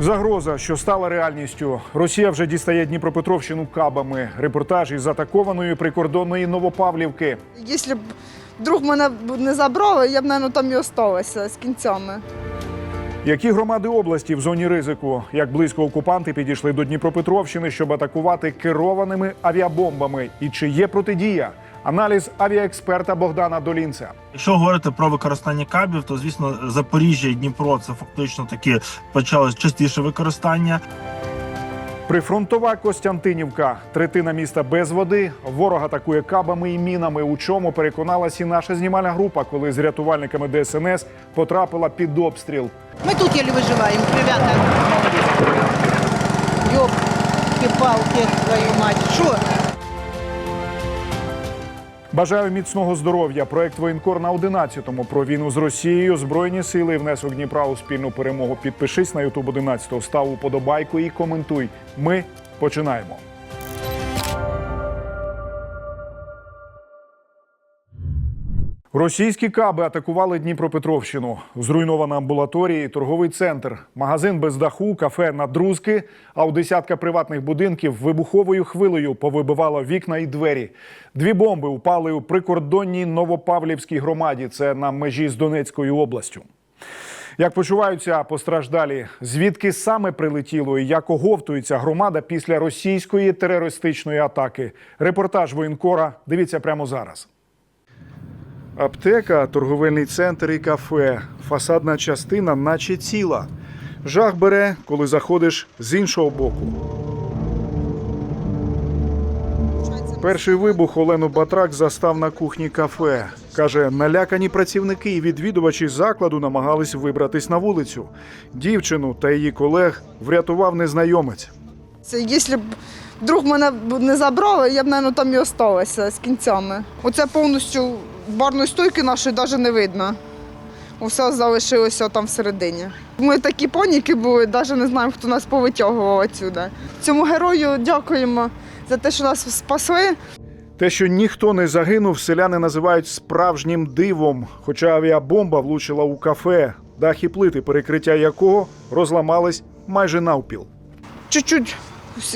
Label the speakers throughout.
Speaker 1: Загроза, що стала реальністю. Росія вже дістає Дніпропетровщину кабами. Репортаж із атакованої прикордонної Новопавлівки.
Speaker 2: Якщо б вдруг мене не забрали, я б, мабуть, там і осталася з кінцями.
Speaker 1: Які громади області в зоні ризику? Як близько окупанти підійшли до Дніпропетровщини, щоб атакувати керованими авіабомбами? І чи є протидія? Аналіз авіаексперта Богдана Долінця.
Speaker 3: Якщо говорити про використання кабів, то звісно Запоріжжя і Дніпро це фактично таки почалось частіше використання.
Speaker 1: Прифронтова Костянтинівка, третина міста без води. Ворог атакує кабами і мінами. У чому переконалась і наша знімальна група, коли з рятувальниками ДСНС потрапила під обстріл.
Speaker 4: Мы тут еле выживаем, ребята. Ёлки-палки, твою мать. Что?
Speaker 1: Бажаю міцного здоров'я. Проект воєнкор на 11-му про війну з Росією, збройні сили і внесок Дніпра у спільну перемогу. Підпишись на Ютуб 11 став уподобайку і коментуй. Ми починаємо. Російські каби атакували Дніпропетровщину. Зруйнована амбулаторія, торговий центр, магазин без даху, кафе на друзки. А у десятка приватних будинків вибуховою хвилею повибивало вікна і двері. Дві бомби упали у прикордонній Новопавлівській громаді. Це на межі з Донецькою областю. Як почуваються постраждалі? Звідки саме прилетіло і як оговтується громада після російської терористичної атаки? Репортаж воєнкора. Дивіться прямо зараз. Аптека, торговельний центр і кафе. Фасадна частина, наче ціла. Жах бере, коли заходиш з іншого боку. Перший вибух Олену Батрак застав на кухні кафе. Каже, налякані працівники і відвідувачі закладу намагались вибратись на вулицю. Дівчину та її колег врятував незнайомець.
Speaker 2: Це якщо б вдруг мене не забрали, я б, мабуть, там і осталася з кінцями. Оце повністю барної стойки нашої навіть не видно. Усе залишилося там всередині. Ми такі паніки були, навіть не знаємо, хто нас повитягував отсюди. Цьому герою дякуємо за те, що нас спасли.
Speaker 1: Те, що ніхто не загинув, селяни називають справжнім дивом. Хоча авіабомба влучила у кафе, дах і плити, перекриття якого розламались майже навпіл.
Speaker 2: Чуть-чуть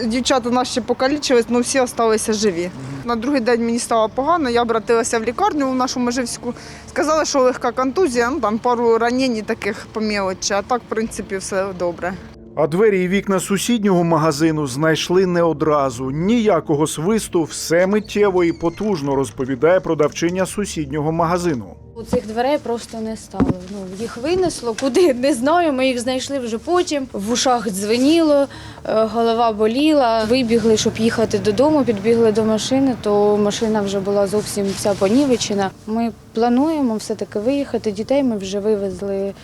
Speaker 2: дівчата наші покалічились, але всі залишилися живі. На другий день мені стало погано, я обратилася в лікарню в нашу Меживську. Сказали, що легка контузія, ну там пару ранень таких по мелочі, а так, в принципі, все добре.
Speaker 1: А двері і вікна сусіднього магазину знайшли не одразу. Ніякого свисту, все миттєво і потужно розповідає продавчиня сусіднього магазину.
Speaker 5: Цих дверей просто не стало. Ну їх винесло куди не знаю. Ми їх знайшли вже потім. В ушах дзвеніло, е, голова боліла. Вибігли, щоб їхати додому. Підбігли до машини, то машина вже була зовсім вся понівечена. Ми плануємо все таки виїхати. Дітей ми вже вивезли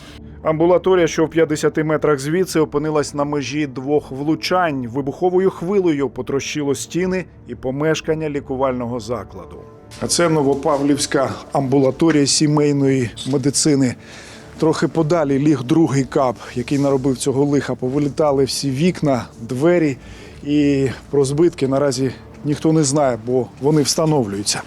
Speaker 1: Амбулаторія, що в 50 метрах звідси, опинилась на межі двох влучань. Вибуховою хвилею потрощило стіни і помешкання лікувального закладу. А це Новопавлівська амбулаторія сімейної медицини. Трохи подалі ліг другий кап, який наробив цього лиха. Повилітали всі вікна, двері і про збитки наразі ніхто не знає, бо вони встановлюються.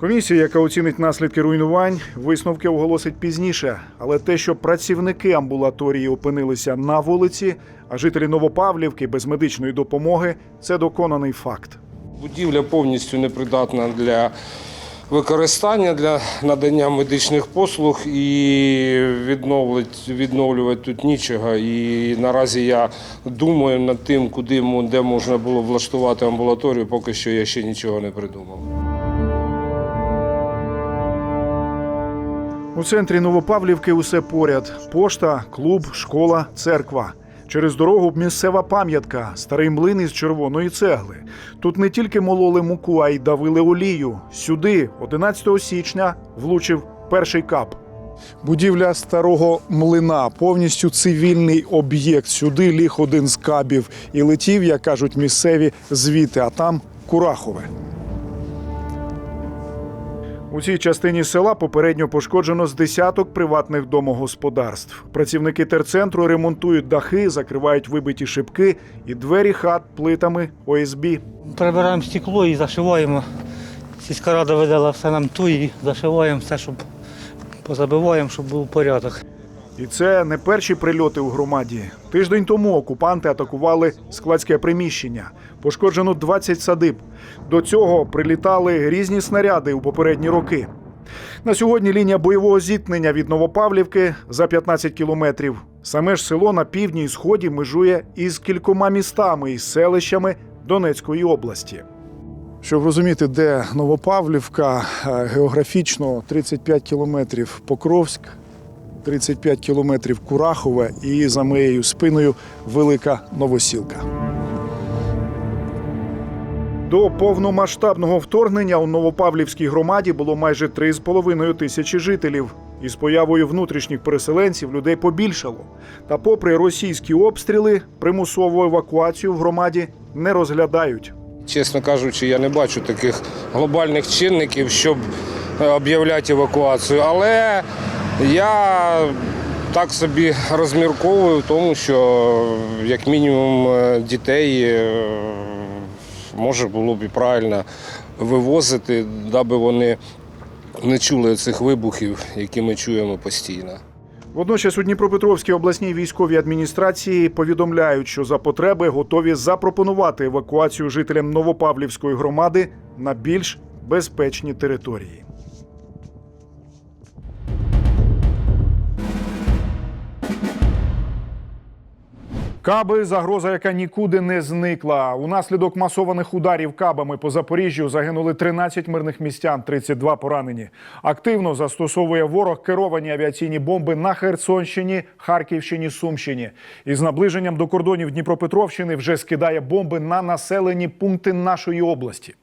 Speaker 1: Комісія, яка оцінить наслідки руйнувань, висновки оголосить пізніше. Але те, що працівники амбулаторії опинилися на вулиці, а жителі Новопавлівки без медичної допомоги це доконаний факт.
Speaker 6: Будівля повністю непридатна для використання, для надання медичних послуг і відновлювати тут нічого. І наразі я думаю над тим, куди де можна було влаштувати амбулаторію, поки що я ще нічого не придумав.
Speaker 1: У центрі Новопавлівки усе поряд: пошта, клуб, школа, церква. Через дорогу місцева пам'ятка, старий млин із червоної цегли. Тут не тільки мололи муку, а й давили олію. Сюди, 11 січня, влучив перший кап. Будівля старого млина, повністю цивільний об'єкт. Сюди ліг один з кабів і летів, як кажуть місцеві, звідти, а там Курахове. У цій частині села попередньо пошкоджено з десяток приватних домогосподарств. Працівники терцентру ремонтують дахи, закривають вибиті шибки і двері хат плитами ОСБ.
Speaker 7: Прибираємо стекло і зашиваємо. Сільська рада видала все нам ту і зашиваємо все, щоб позабиваємо, щоб був порядок.
Speaker 1: І це не перші прильоти у громаді. Тиждень тому окупанти атакували складське приміщення. Пошкоджено 20 садиб. До цього прилітали різні снаряди у попередні роки. На сьогодні лінія бойового зіткнення від Новопавлівки за 15 кілометрів. Саме ж село на півдні і сході межує із кількома містами і селищами Донецької області. Щоб розуміти, де Новопавлівка, е, географічно 35 кілометрів Покровськ, 35 кілометрів Курахове і за моєю спиною Велика Новосілка. До повномасштабного вторгнення у Новопавлівській громаді було майже 3,5 тисячі жителів. Із появою внутрішніх переселенців людей побільшало. Та, попри російські обстріли, примусову евакуацію в громаді не розглядають.
Speaker 6: Чесно кажучи, я не бачу таких глобальних чинників, щоб е, об'являти евакуацію. Але я так собі розмірковую в тому, що як мінімум е, дітей е, може було б і правильно вивозити, даби вони не чули цих вибухів, які ми чуємо постійно.
Speaker 1: Водночас у Дніпропетровській обласній військовій адміністрації повідомляють, що за потреби готові запропонувати евакуацію жителям Новопавлівської громади на більш безпечні території. Каби загроза, яка нікуди не зникла. Унаслідок масованих ударів кабами по Запоріжжю загинули 13 мирних містян, 32 поранені. Активно застосовує ворог керовані авіаційні бомби на Херсонщині, Харківщині, Сумщині. Із наближенням до кордонів Дніпропетровщини вже скидає бомби на населені пункти нашої області.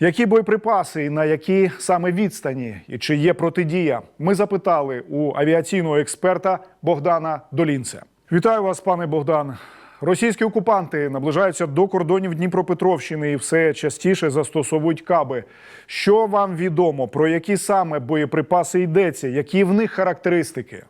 Speaker 1: Які боєприпаси і на які саме відстані, і чи є протидія? Ми запитали у авіаційного експерта Богдана Долінця. Вітаю вас, пане Богдан. Російські окупанти наближаються до кордонів Дніпропетровщини і все частіше застосовують каби. Що вам відомо про які саме боєприпаси йдеться? Які в них характеристики?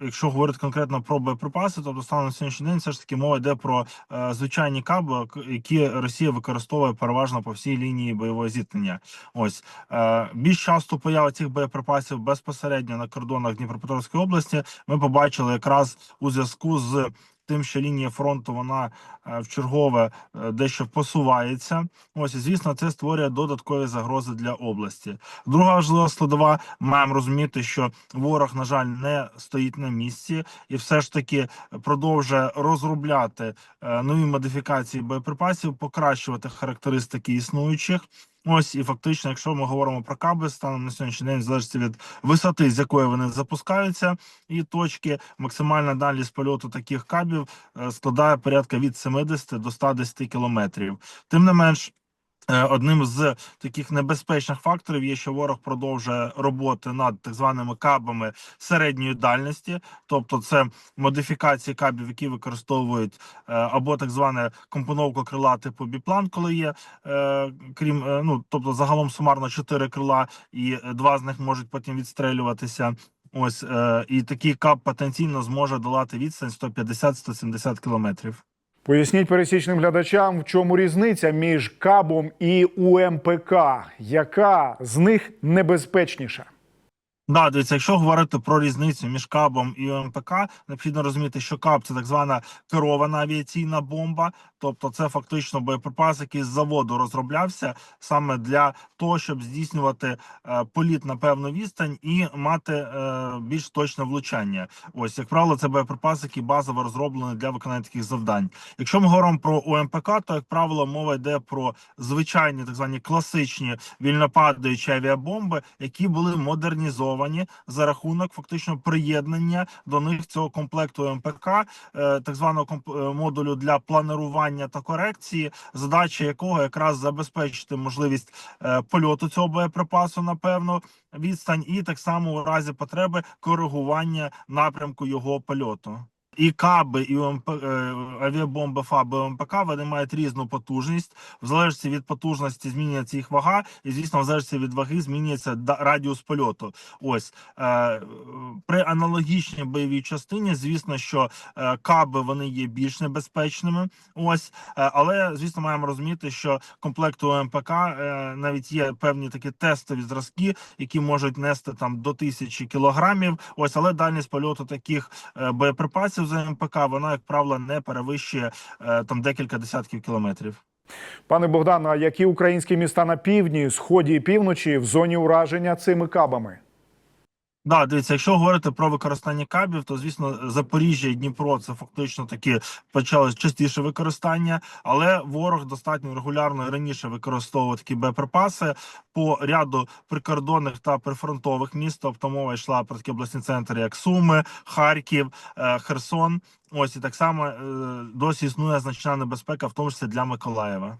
Speaker 3: Якщо говорити конкретно про боєприпаси, тобто станом на сьогоднішній день все ж таки мова йде про е, звичайні каби, які Росія використовує переважно по всій лінії бойового зіткнення. Ось е, більш часто поява цих боєприпасів безпосередньо на кордонах Дніпропетровської області. Ми побачили якраз у зв'язку з тим, що лінія фронту вона е, в чергове е, дещо посувається. Ось і звісно, це створює додаткові загрози для області. Друга важлива складова, маємо розуміти, що ворог, на жаль, не стоїть на місці і все ж таки продовжує розробляти е, нові модифікації боєприпасів, покращувати характеристики існуючих. Ось і фактично, якщо ми говоримо про каби, станом на сьогоднішній день залежить від висоти, з якої вони запускаються, і точки максимальна дальність польоту таких кабів е, складає порядка від 70 до 110 кілометрів. Тим не менш. Е, Одним з таких небезпечних факторів є, що ворог продовжує роботи над так званими кабами середньої дальності, тобто це модифікації кабів, які використовують е, або так зване компоновку крила типу біплан, коли є е, крім ну тобто загалом сумарно чотири крила, і два з них можуть потім відстрелюватися. Ось і такий кап потенційно зможе долати відстань 150-170 кілометрів.
Speaker 1: Поясніть пересічним глядачам, в чому різниця між кабом і УМПК. Яка з них небезпечніша?
Speaker 3: Да, дивіться, якщо говорити про різницю між кабом і ОМПК, необхідно розуміти, що каб це так звана керована авіаційна бомба, тобто це фактично боєприпас, який з заводу розроблявся саме для того, щоб здійснювати е, політ на певну відстань і мати е, більш точне влучання. Ось, як правило, це боєприпас, який базово розроблений для виконання таких завдань. Якщо ми говоримо про ОМПК, то як правило мова йде про звичайні так звані класичні вільнопадаючі авіабомби, які були модернізовані за рахунок фактично приєднання до них цього комплекту МПК, е, так званого е, модулю для планування та корекції, задача якого якраз забезпечити можливість е, польоту цього боєприпасу на певну відстань, і так само у разі потреби коригування напрямку його польоту. І каби, і ОМП, е, авіабомби ФАБ, і ОМПК вони мають різну потужність. В залежності від потужності змінюється їх вага, і звісно, в залежності від ваги змінюється радіус польоту. Ось е, при аналогічній бойовій частині, звісно, що е, каби вони є більш небезпечними. Ось, але звісно, маємо розуміти, що комплекту ОМПК навіть є певні такі тестові зразки, які можуть нести там до тисячі кілограмів. Ось, але дальність польоту таких е, боєприпасів з МПК, вона, як правило, не перевищує е, там декілька десятків кілометрів.
Speaker 1: Пане Богдан, а які українські міста на півдні, сході і півночі в зоні ураження цими кабами?
Speaker 3: Да, дивіться, якщо говорити про використання кабів, то звісно Запоріжжя і Дніпро це фактично таки почали частіше використання, але ворог достатньо регулярно раніше використовував такі боєприпаси по ряду прикордонних та прифронтових міст. Тобто мова йшла про такі обласні центри, як Суми, Харків, е, Херсон. Ось і так само е, досі існує значна небезпека, в тому числі для Миколаєва.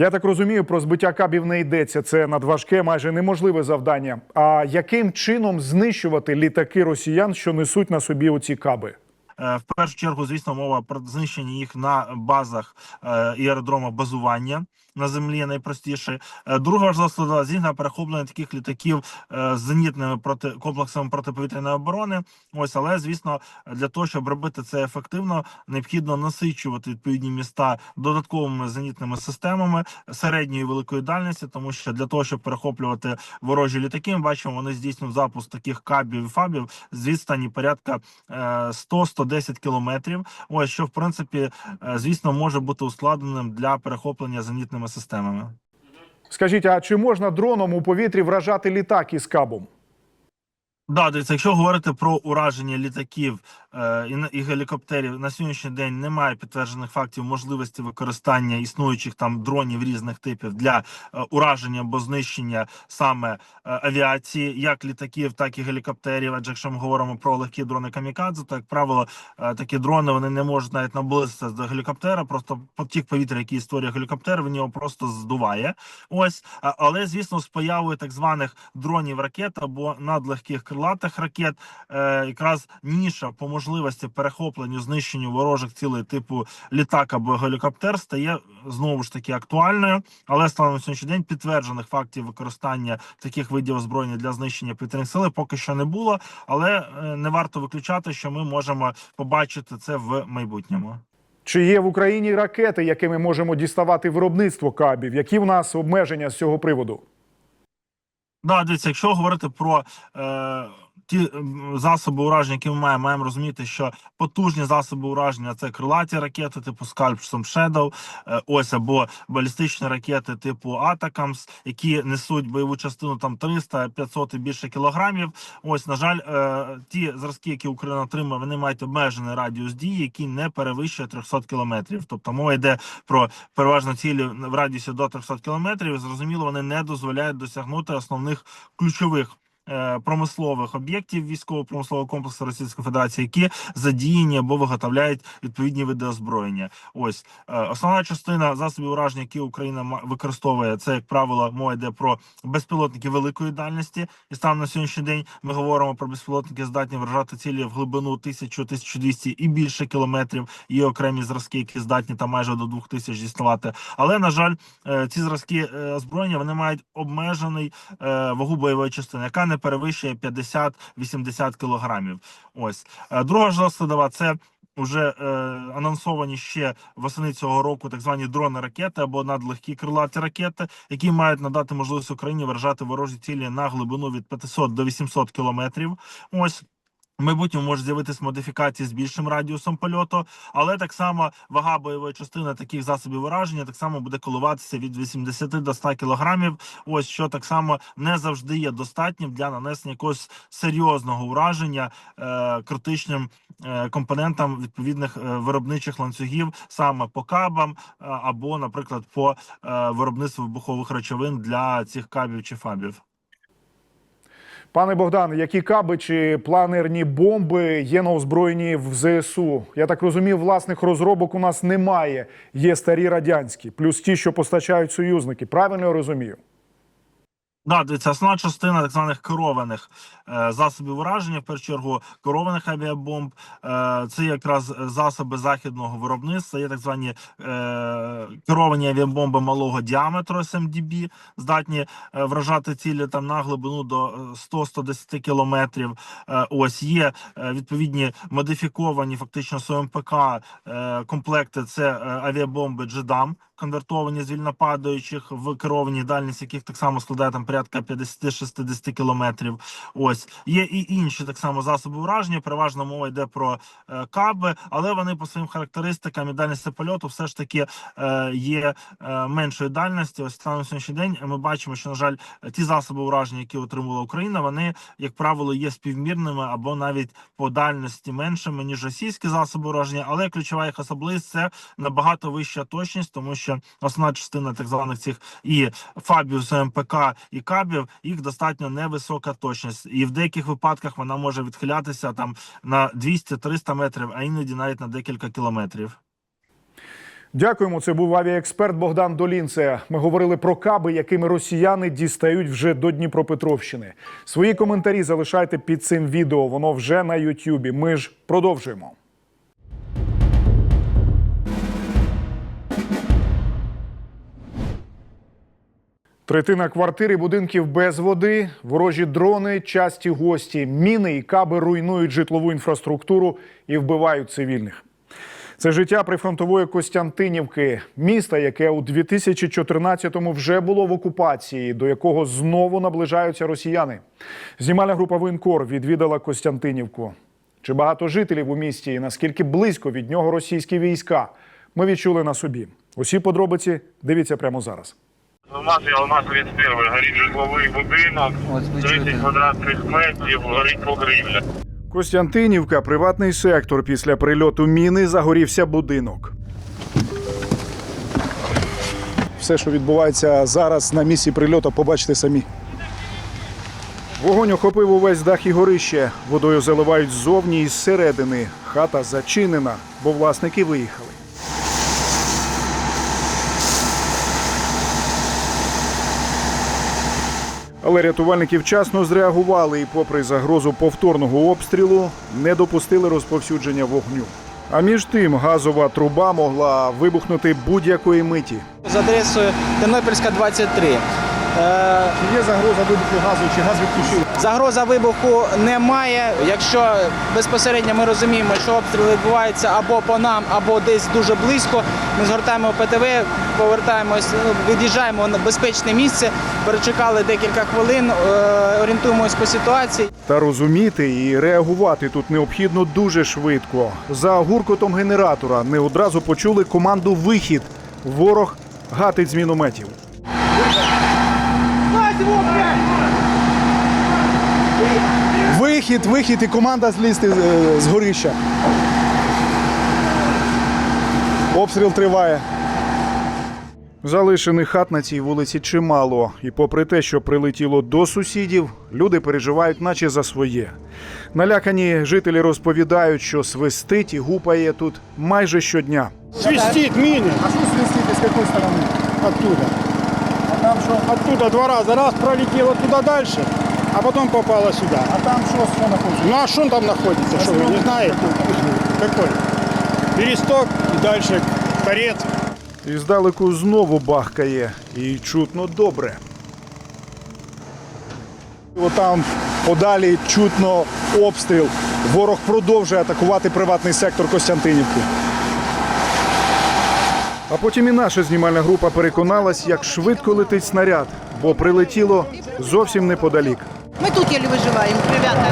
Speaker 1: Я так розумію, про збиття кабів не йдеться. Це надважке, майже неможливе завдання. А яким чином знищувати літаки росіян, що несуть на собі оці каби?
Speaker 3: Е, В першу чергу, звісно, мова про знищення їх на базах е, і аеродромах базування на землі найпростіше. Е, Друга важлива складова зігна перехоплення таких літаків е, з зенітними проти комплексами протиповітряної оборони. Ось, але звісно, для того, щоб робити це ефективно, необхідно насичувати відповідні міста додатковими зенітними системами середньої великої дальності, тому що для того, щоб перехоплювати ворожі літаки, ми бачимо, вони здійснюють запуск таких кабів і фабів з відстані порядка е, 100-110 кілометрів. Ось що в принципі, е, звісно, може бути ускладненим для перехоплення зенітними системами.
Speaker 1: Скажіть, а чи можна дроном у повітрі вражати літак із кабом?
Speaker 3: Да, дивіться, якщо говорити про ураження літаків е, і, гелікоптерів, на сьогоднішній день немає підтверджених фактів можливості використання існуючих там дронів різних типів для е, ураження або знищення саме е, авіації, як літаків, так і гелікоптерів. Адже якщо ми говоримо про легкі дрони камікадзе, то як правило е, такі дрони вони не можуть навіть наблизитися до гелікоптера. Просто потік повітря, який створює гелікоптер, він його просто здуває. Ось, але звісно, з появою так званих дронів ракет або надлегких крилатих ракет, е, якраз ніша по можливості перехопленню знищенню ворожих цілей типу літак або гелікоптер стає знову ж таки актуальною. Але станом на сьогоднішній день підтверджених фактів використання таких видів озброєння для знищення повітряних сил поки що не було. Але е, не варто виключати, що ми можемо побачити це в майбутньому.
Speaker 1: Чи є в Україні ракети, якими можемо діставати виробництво кабів? Які в нас обмеження з цього приводу?
Speaker 3: Да, дивіться, якщо говорити про е, ті засоби ураження, які ми маємо, маємо розуміти, що потужні засоби ураження це крилаті ракети, типу Shadow, е, ось або балістичні ракети типу Атакамс, які несуть бойову частину там 300, 500 і більше кілограмів. Ось, на жаль, е, ті зразки, які Україна отримує, вони мають обмежений радіус дії, який не перевищує 300 кілометрів. Тобто мова йде про переважно цілі в радіусі до 300 кілометрів. Зрозуміло, вони не дозволяють досягнути основних ключових. Е, Промислових об'єктів військово-промислового комплексу Російської Федерації, які задіяні або виготовляють відповідні види озброєння. Ось е, основна частина засобів ураження, які Україна використовує, це як правило мова йде про безпілотники великої дальності. І станом на сьогоднішній день ми говоримо про безпілотники, здатні вражати цілі в глибину 1000-1200 і більше кілометрів. Є окремі зразки, які здатні там майже до 2000 діставати. Але на жаль, е, ці зразки озброєння вони мають обмежений вагу бойової частини, яка не перевищує 50-80 кілограмів. Ось Е, друга ж складова це. Уже е, анонсовані ще восени цього року так звані дрони ракети або надлегкі крилаті ракети, які мають надати можливість Україні вражати ворожі цілі на глибину від 500 до 800 кілометрів. Ось в майбутньому може з'явитись модифікації з більшим радіусом польоту, але так само вага бойової частини таких засобів ураження так само буде коливатися від 80 до 100 кілограмів. Ось що так само не завжди є достатнім для нанесення якогось серйозного ураження е, критичним е, компонентам відповідних е, виробничих ланцюгів, саме по кабам е, або, наприклад, по е, виробництву вибухових речовин для цих кабів чи фабів.
Speaker 1: Пане Богдан, які каби чи планерні бомби є на озброєнні в ЗСУ? Я так розумію, власних розробок у нас немає. Є старі радянські, плюс ті, що постачають союзники. Правильно я розумію?
Speaker 3: Да, дивіться, основна частина так званих керованих е, засобів ураження, в першу чергу керованих авіабомб. Е, це якраз засоби західного виробництва. Є так звані е, керовані авіабомби малого діаметру СМДБ, здатні е, вражати цілі там на глибину до е, 100-110 кілометрів. Е, ось є е, відповідні модифіковані фактично СМПК е, комплекти. Це е, авіабомби Джедам, конвертовані з вільнопадаючих в керовані дальність, яких так само складає там порядка 50-60 кілометрів. Ось є і інші так само засоби ураження. Переважно мова йде про е, каби, але вони по своїм характеристикам і дальності польоту все ж таки е, є е, меншої дальності. Ось станом сьогоднішній день ми бачимо, що на жаль, ті засоби ураження, які отримала Україна, вони як правило є співмірними або навіть по дальності меншими ніж російські засоби ураження. Але ключова їх особливість це набагато вища точність, тому що основна частина так званих цих і фабів з МПК і кабів їх достатньо невисока точність, і в деяких випадках вона може відхилятися там на 200-300 метрів, а іноді навіть на декілька кілометрів.
Speaker 1: Дякуємо. Це був авіаексперт Богдан Долінце. Ми говорили про каби, якими росіяни дістають вже до Дніпропетровщини. Свої коментарі залишайте під цим відео. Воно вже на Ютюбі. Ми ж продовжуємо. Третина квартир і будинків без води, ворожі дрони, часті гості, міни і каби руйнують житлову інфраструктуру і вбивають цивільних. Це життя прифронтової Костянтинівки, міста, яке у 2014-му вже було в окупації, до якого знову наближаються росіяни. Знімальна група Воєнкор відвідала Костянтинівку. Чи багато жителів у місті і наскільки близько від нього російські війська? Ми відчули на собі. Усі подробиці дивіться прямо зараз.
Speaker 8: Алмаз і Алмаз 31, горить житловий будинок, 30 квадратних метрів, горить покрівля.
Speaker 1: Костянтинівка, приватний сектор. Після прильоту міни загорівся будинок. Все, що відбувається зараз на місці прильоту, побачите самі. Вогонь охопив увесь дах і горище. Водою заливають ззовні і зсередини. Хата зачинена, бо власники виїхали. Але рятувальники вчасно зреагували і, попри загрозу повторного обстрілу, не допустили розповсюдження вогню. А між тим газова труба могла вибухнути будь-якої миті.
Speaker 9: з адресою Тернопільська 23. Е,
Speaker 1: є загроза вибуху газу, чи газ відключили?
Speaker 9: Загроза вибуху немає. Якщо безпосередньо ми розуміємо, що обстріл відбувається або по нам, або десь дуже близько, ми згортаємо ПТВ, повертаємось, ну, від'їжджаємо на безпечне місце, перечекали декілька хвилин, е, орієнтуємось по ситуації.
Speaker 1: Та розуміти і реагувати тут необхідно дуже швидко. За гуркотом генератора не одразу почули команду вихід. Ворог гатить з мінометів. Вихід, вихід і команда злізти з горища. Обстріл триває. Залишених хат на цій вулиці чимало, і попри те, що прилетіло до сусідів, люди переживають, наче за своє. Налякані жителі розповідають, що свистить і гупає тут майже щодня.
Speaker 10: Свистит мины.
Speaker 1: А що свистить з якої сторони?
Speaker 10: Оттуда. А там что? Оттуда два раза. Раз пролетело туда дальше, а потом попало сюда.
Speaker 1: А там що, що знаходиться?
Speaker 10: Ну а что там находится? Что вы не знаете? Какой? Пересток и дальше карет.
Speaker 1: І здалеку знову бахкає, і чутно добре. Отам подалі чутно обстріл. Ворог продовжує атакувати приватний сектор Костянтинівки. А потім і наша знімальна група переконалась, як швидко летить снаряд, бо прилетіло зовсім неподалік.
Speaker 4: Мы тут еле выживаем, ребята.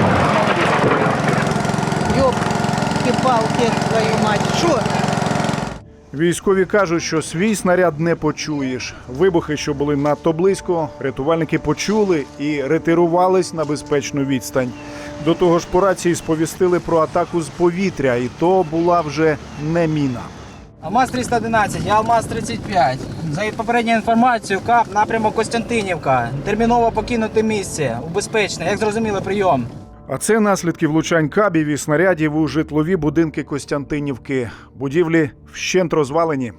Speaker 4: Ёлки-палки, твою мать. Что?
Speaker 1: Військові кажуть, що свій снаряд не почуєш. Вибухи, що були надто близько, рятувальники почули і ретирувались на безпечну відстань. До того ж, по рації сповістили про атаку з повітря, і то була вже не міна.
Speaker 9: Алмаз 311, я Алмаз 35. За попередньою інформацією, КАП, напрямок Костянтинівка. Терміново покинути місце. У безпечне, як зрозуміли, прийом.
Speaker 1: А це наслідки влучань кабів і снарядів у житлові будинки Костянтинівки. Будівлі вщент розвалені.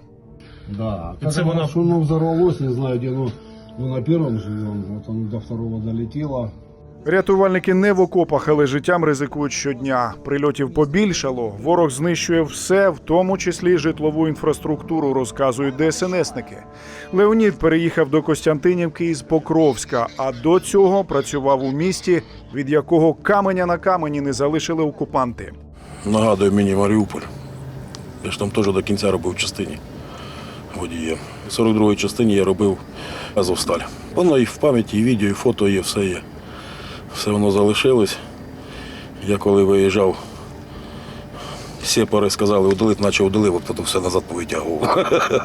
Speaker 11: Да, как это, что оно взорвалось, не знаю, где оно Мы на первом живем, вот он до второго долетело.
Speaker 1: Рятувальники не в окопах, але життям ризикують щодня. Прильотів побільшало. Ворог знищує все, в тому числі житлову інфраструктуру, розказують ДСНСники. Леонід переїхав до Костянтинівки із Покровська, а до цього працював у місті, від якого каменя на камені не залишили окупанти.
Speaker 12: Нагадує мені Маріуполь. Я ж там теж до кінця робив частині водієм. 42-й частині я робив Азовсталь. Воно і в пам'яті, і відео, і фото є, все є. Все воно залишилось. Я коли виїжджав, сепари сказали, удалити, наче удалив, а потім все назад повитягував.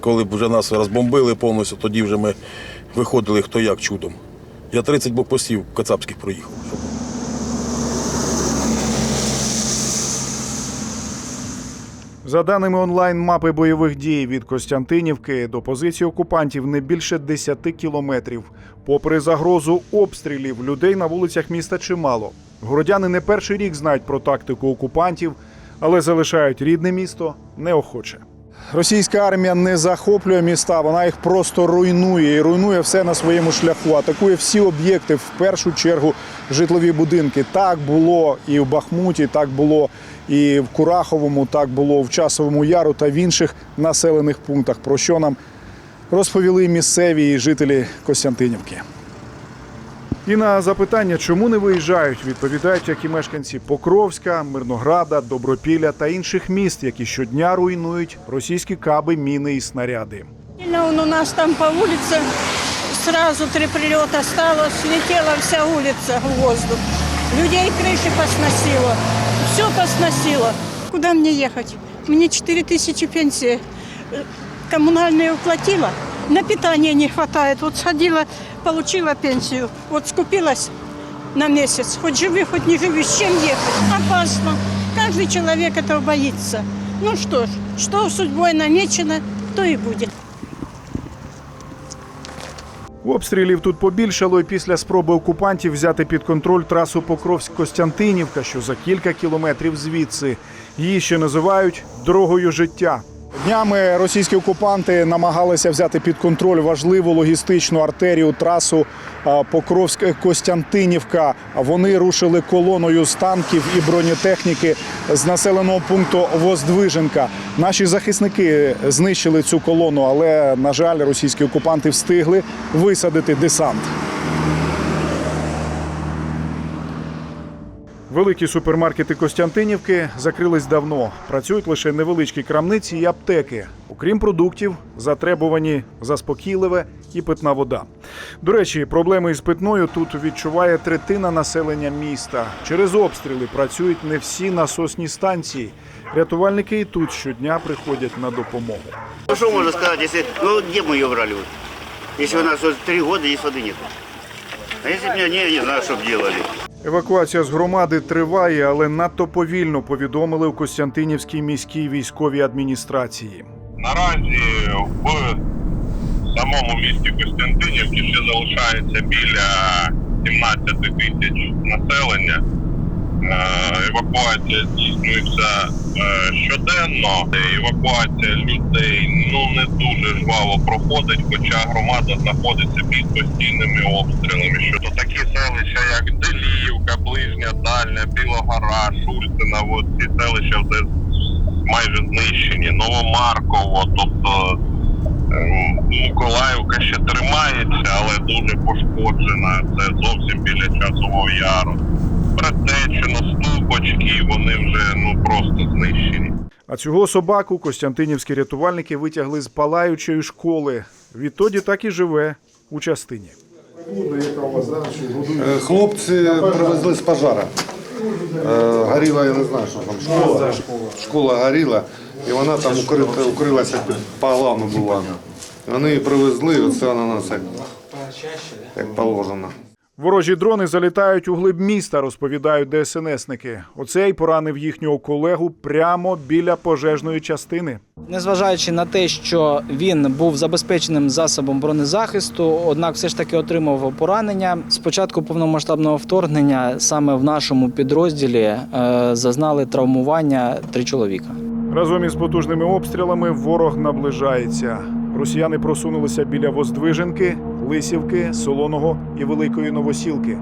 Speaker 12: Коли б вже нас розбомбили повністю, тоді вже ми виходили хто як чудом. Я 30 блокпостів кацапських проїхав.
Speaker 1: За даними онлайн-мапи бойових дій від Костянтинівки до позиції окупантів не більше 10 кілометрів. Попри загрозу обстрілів, людей на вулицях міста чимало. Городяни не перший рік знають про тактику окупантів, але залишають рідне місто неохоче. Російська армія не захоплює міста, вона їх просто руйнує і руйнує все на своєму шляху. Атакує всі об'єкти, в першу чергу житлові будинки. Так було і в Бахмуті, так було і в Кураховому, так було в Часовому Яру та в інших населених пунктах. Про що нам розповіли місцеві і жителі Костянтинівки. І на запитання, чому не виїжджають, відповідають, як і мешканці Покровська, Мирнограда, Добропілля та інших міст, які щодня руйнують російські каби, міни і снаряди.
Speaker 4: Он у нас там по улице сразу три прилета стало, слетела вся улица в воздух. Людей крыши посносило, все посносило. Куда мне ехать? Мне 4 тысячи пенсии. Э, Коммунальные уплатила, на питание не хватает. Вот сходила, получила пенсию, вот скупилась на месяц. Хоть живи, хоть не живи, с чем ехать? Опасно. Каждый человек этого боится. Ну что ж, что судьбой намечено, то и будет.
Speaker 1: Обстрілів тут побільшало і після спроби окупантів взяти під контроль трасу Покровськ-Костянтинівка, що за кілька кілометрів звідси. Її ще називають дорогою життя. Днями російські окупанти намагалися взяти під контроль важливу логістичну артерію трасу Покровськ-Костянтинівка. Вони рушили колоною з танків і бронетехніки з населеного пункту Воздвиженка. Наші захисники знищили цю колону, але на жаль, російські окупанти встигли висадити десант. Великі супермаркети Костянтинівки закрились давно. Працюють лише невеличкі крамниці і аптеки. Окрім продуктів, затребувані заспокійливе і питна вода. До речі, проблеми із питною тут відчуває третина населення міста. Через обстріли працюють не всі насосні станції. Рятувальники і тут щодня приходять на допомогу.
Speaker 13: Что можно сказать, если, ну где мы ее брали? Если у нас три года здесь воды нет. А якщо б не, не знаю, що б делали.
Speaker 1: Евакуація з громади триває, але надто повільно повідомили у Костянтинівській міській військовій адміністрації.
Speaker 8: Наразі в самому місті Костянтинівці ще залишається біля 17 тисяч населення. Е, Евакуація здійснюється е, щоденно. Евакуація людей ну не дуже жваво проходить, хоча громада знаходиться під постійними обстрілами. Щодо такі селища, як Деліївка, Ближня Дальня, Білогора, Шульцина, от ці селища вже майже знищені, Новомарково, тобто ем, Миколаївка ще тримається, але дуже пошкоджена. Це зовсім біля часового яру. Предтечено, ступочки, вони вже ну просто знищені.
Speaker 1: А цього собаку костянтинівські рятувальники витягли з палаючої школи. Відтоді так і живе у частині.
Speaker 11: Е, Хлопці привезли з пожара. Е, Горіла, я не знаю, що там школа. Школа горіла, і вона там укрита, укрилася під полами була. Вони її привезли, і оце вона нас як, як положено.
Speaker 1: Ворожі дрони залітають у глиб міста, розповідають ДСНСники. Оцей поранив їхнього колегу прямо біля пожежної частини.
Speaker 9: Незважаючи на те, що він був забезпеченим засобом бронезахисту, однак все ж таки отримав поранення. З початку повномасштабного вторгнення саме в нашому підрозділі е, зазнали травмування три чоловіка.
Speaker 1: Разом із потужними обстрілами ворог наближається. Росіяни просунулися біля Воздвиженки. Лисівки, Солоного і Великої Новосілки.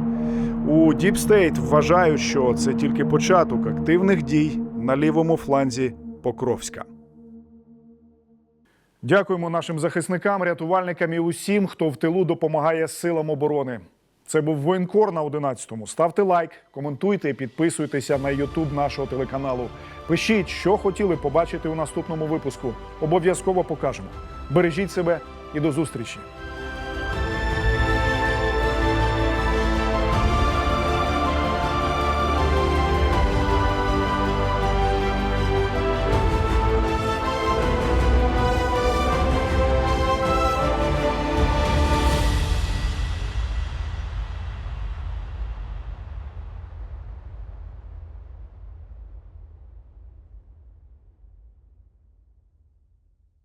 Speaker 1: У State вважають, що це тільки початок активних дій на лівому фланзі Покровська. Дякуємо нашим захисникам, рятувальникам і усім, хто в тилу допомагає силам оборони. Це був воєнкор на 11-му. Ставте лайк, коментуйте підписуйтеся на Ютуб нашого телеканалу. Пишіть, що хотіли побачити у наступному випуску. Обов'язково покажемо. Бережіть себе і до зустрічі!